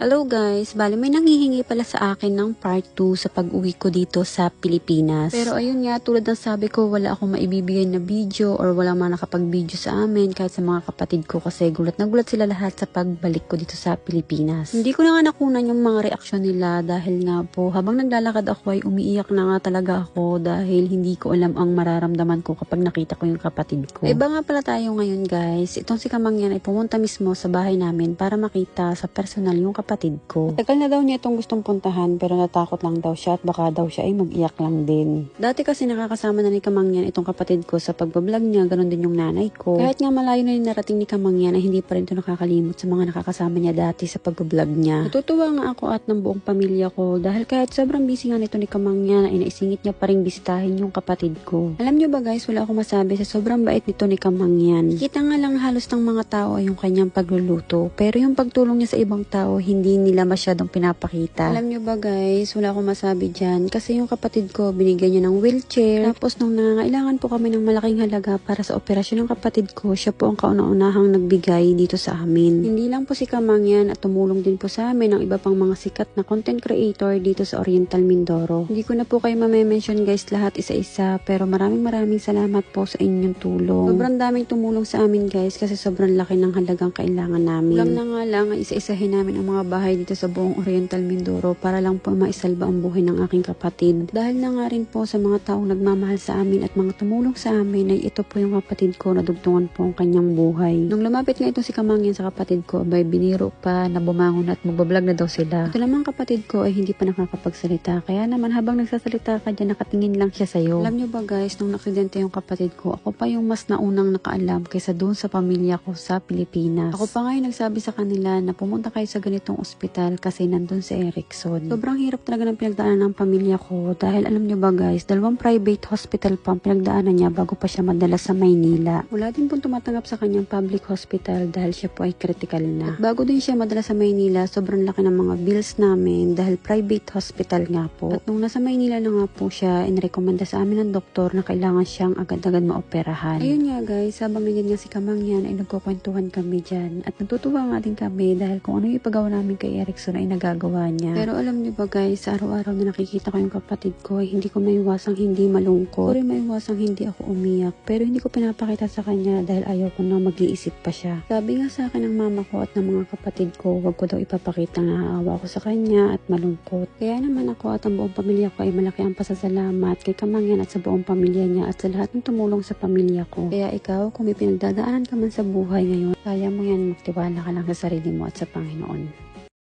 Hello guys, bali may nanghihingi pala sa akin ng part 2 sa pag-uwi ko dito sa Pilipinas. Pero ayun nga, tulad ng sabi ko, wala akong maibibigay na video or wala man nakapag-video sa amin kahit sa mga kapatid ko kasi gulat na gulat sila lahat sa pagbalik ko dito sa Pilipinas. Hindi ko na nga nakunan yung mga reaksyon nila dahil nga po habang naglalakad ako ay umiiyak na nga talaga ako dahil hindi ko alam ang mararamdaman ko kapag nakita ko yung kapatid ko. Iba nga pala tayo ngayon guys, itong si Kamangyan ay pumunta mismo sa bahay namin para makita sa personal yung kapatid ko. Tagal na daw niya itong gustong puntahan pero natakot lang daw siya at baka daw siya ay mag-iyak lang din. Dati kasi nakakasama na ni Kamangyan itong kapatid ko sa pagbablog niya, ganun din yung nanay ko. Kahit nga malayo na yung narating ni Kamangyan ay hindi pa rin ito nakakalimot sa mga nakakasama niya dati sa pagbablog niya. Natutuwa nga ako at ng buong pamilya ko dahil kahit sobrang busy nga nito ni Kamangyan ay naisingit niya pa rin bisitahin yung kapatid ko. Alam niyo ba guys, wala akong masabi sa sobrang bait nito ni Kamangyan. Kita nga lang halos ng mga tao ay yung kanyang pagluluto pero yung pagtulong niya sa ibang tao hindi nila masyadong pinapakita. Alam niyo ba guys, wala akong masabi dyan kasi yung kapatid ko binigyan niya ng wheelchair tapos nung nangangailangan po kami ng malaking halaga para sa operasyon ng kapatid ko, siya po ang kauna-unahang nagbigay dito sa amin. Hindi lang po si Kamangyan at tumulong din po sa amin ang iba pang mga sikat na content creator dito sa Oriental Mindoro. Hindi ko na po kayo mame-mention guys lahat isa-isa pero maraming maraming salamat po sa inyong tulong. Sobrang daming tumulong sa amin guys kasi sobrang laki ng halagang kailangan namin. Alam na nga lang isa-isahin namin ang mga bahay dito sa buong Oriental Mindoro para lang po maisalba ang buhay ng aking kapatid. Dahil na nga rin po sa mga taong nagmamahal sa amin at mga tumulong sa amin ay ito po yung kapatid ko na dugtungan po ang kanyang buhay. Nung lumapit nga ito si Kamangyan sa kapatid ko, bay biniro pa na bumangon at magbablog na daw sila. Ito naman kapatid ko ay hindi pa nakakapagsalita. Kaya naman habang nagsasalita ka dyan, nakatingin lang siya sa'yo. Alam niyo ba guys, nung naksidente yung kapatid ko, ako pa yung mas naunang nakaalam kaysa doon sa pamilya ko sa Pilipinas. Ako pa ngayon nagsabi sa kanila na pumunta kayo sa ganitong ospital kasi nandun si Erickson. Sobrang hirap talaga ng pinagdaanan ng pamilya ko dahil alam niyo ba guys, dalawang private hospital pa ang pinagdaanan niya bago pa siya madala sa Maynila. Wala din pong tumatanggap sa kanyang public hospital dahil siya po ay critical na. At bago din siya madala sa Maynila, sobrang laki ng mga bills namin dahil private hospital nga po. At nung nasa Maynila na nga po siya, inirekomenda sa amin ng doktor na kailangan siyang agad-agad maoperahan. Ayun nga guys, habang nandiyan nga si Kamangyan ay nagkukwentuhan kami dyan. At natutuwa nga din kami dahil kung ano yung ipagawa namin kay Erickson ay nagagawa niya. Pero alam niyo ba guys, sa araw-araw na nakikita ko yung kapatid ko ay hindi ko maiwasang hindi malungkot. Sorry maiwasang hindi ako umiyak. Pero hindi ko pinapakita sa kanya dahil ayaw ko na mag-iisip pa siya. Sabi nga sa akin ng mama ko at ng mga kapatid ko, wag ko daw ipapakita na aawa ko sa kanya at malungkot. Kaya naman ako at ang buong pamilya ko ay malaki ang pasasalamat kay Kamangyan at sa buong pamilya niya at sa lahat ng tumulong sa pamilya ko. Kaya ikaw, kung may pinagdadaanan ka man sa buhay ngayon, kaya mo yan magtiwala ka lang sa sarili mo at sa Panginoon.